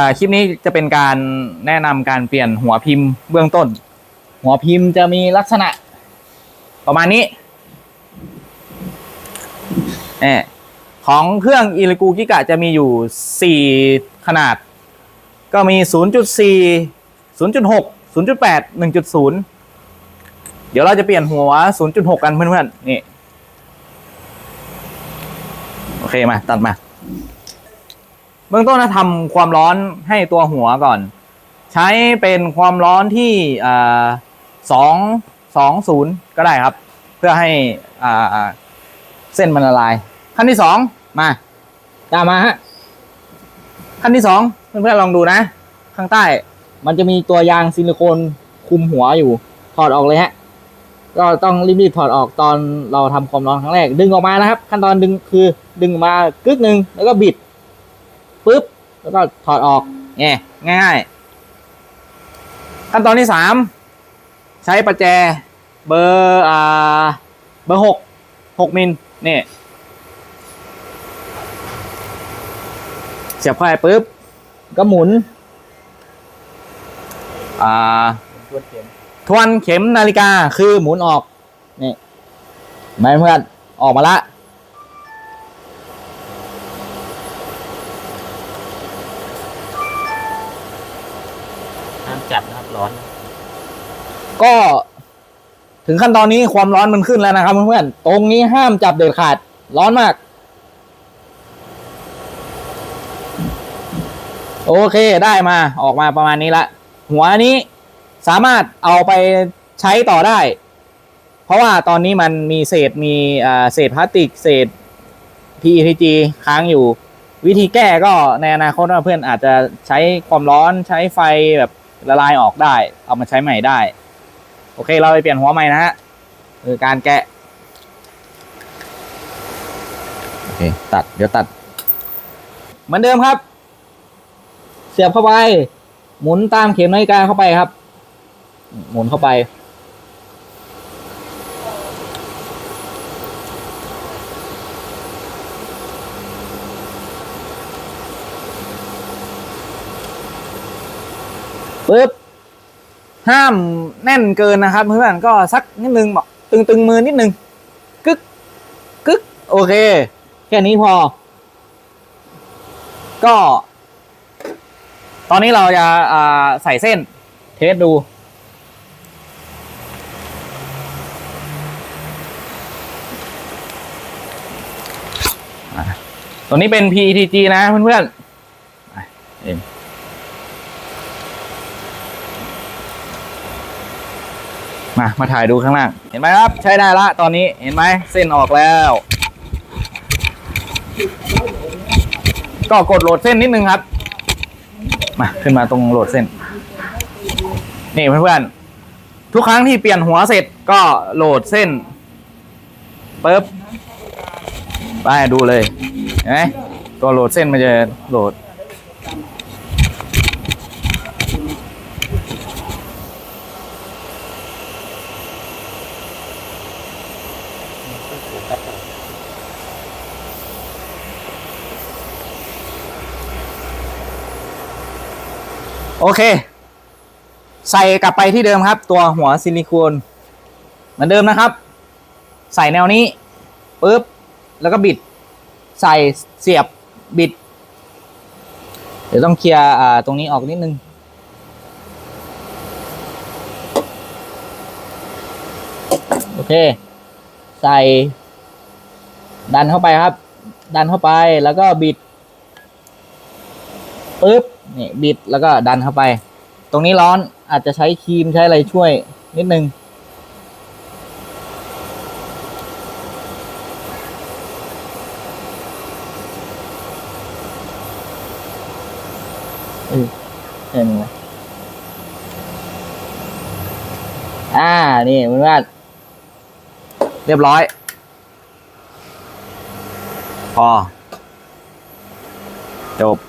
อ่าคลิปนี้จะเป็นการแนะนำการเปลี่ยนหัวพิมพ์เบื้องต้น หัวพิมพ์จะมีลักษณะ ประมาณนี้เออของเครื่องอิลิกูกิกะจะมีอยู่ 4 ขนาด ก็มี 0.4 0.6 0.8 1.0 เดี๋ยวเราจะเปลี่ยนหัว 0.6 กันเพื่อนๆ นี่ โอเคมา ตัดมา เบื้องต้นนะทำความร้อนให้ตัวหัวก่อน ใช้เป็นความร้อนที่สองสองศูนย์ก็ได้ครับ เพื่อให้เส้นมันละลาย ขั้นที่สองมาตามมาฮะขั้นที่สองเพื่อนๆลองดูนะ ข้างใต้ มันจะมีตัวยางซิลิโคนคุมหัวอยู่ ถอดออกเลยฮะก็ต้องรีบๆถอดออกตอนเราทำความร้อนครั้งแรก ดึงออกมานะครับ ขั้นตอนดึงคือดึงมากึกหนึ่งแล้วก็บิด ปุ๊บ แล้วก็ถอดออกไงง่ายๆ ขั้นตอนที่สามใช้ประแจเบอร์อ่าเบอร์หกหกมิลนี่เสียบเข้าไปปุ๊บ ก็หมุน อ่า ทวนเข็มนาฬิกาคือหมุนออก นี่ไหมเพื่อนออกมาละามจับนะครับร้อน ก็ถึงขั้นตอนนี้ความร้อนมันขึ้นแล้วนะครับเพื่อนๆตรงนี้ห้ามจับเด็ดขาด ร้อนมาก โอเคได้มาออกมาประมาณนี้ละ หัวนี้สามารถเอาไปใช้ต่อได้ เพราะว่าตอนนี้มันมีเศษมีเศษพลาสติก เศษ PETG ค้างอยู่ วิธีแก้ก็ในอนาคตเพื่อนอาจจะใช้ความร้อนใช้ไฟแบบ ละลายออกได้ เอามาใช้ใหม่ได้ โอเค เราไปเปลี่ยนหัวใหม่นะฮะคือการแกะโอเคตัดเดี๋ยวตัด เหมือนเดิมครับ เสียบเข้าไป หมุนตามเข็มนาฬิกาเข้าไปครับ หมุนเข้าไป ปึ๊บห้ามแน่นเกินนะครับ เพื่อนๆก็สักนิดนึงบอกตึงตึงๆมือนิดนึงกึกกึกโอเค แค่นี้พอ ก็ ตอนนี้เราจะาใส่เส้น เทสดูตัวนี้เป็น PETG นะเพื่อนๆเอ็ม มามาถ่ายดูข้างล่าง เห็นไหมครับ ใช้ได้ละตอนนี้เห็นไหมเส้นออกแล้ว ก็กดโหลดเส้นนิดนึงครับ มาขึ้นมาตรงโหลดเส้น นี่เพื่อนๆทุกครั้งที่เปลี่ยนหัวเสร็จก็โหลดเส้นปึ๊บไปดูเลยเห็นไหมตัวโหลดเส้นมันจะโหลด โอเค ใส่กลับไปที่เดิมครับ ตัวหัวซิลิโคนเหมือนเดิมนะครับ ใส่แนวนี้ปุ๊บแล้วก็บิด ใส่เสียบบิด เดี๋ยวต้องเคลียร์ตรงนี้ออกนิดนึงโอเค ใส่ ดันเข้าไปครับ ดันเข้าไปแล้วก็บิดปึ๊บ นี่บิดแล้วก็ดันเข้าไป ตรงนี้ร้อนอาจจะใช้ครีมใช้อะไรช่วยนิดนึงเออเห็นไหมอ่า นี่มันว่าเรียบร้อย พอ จบ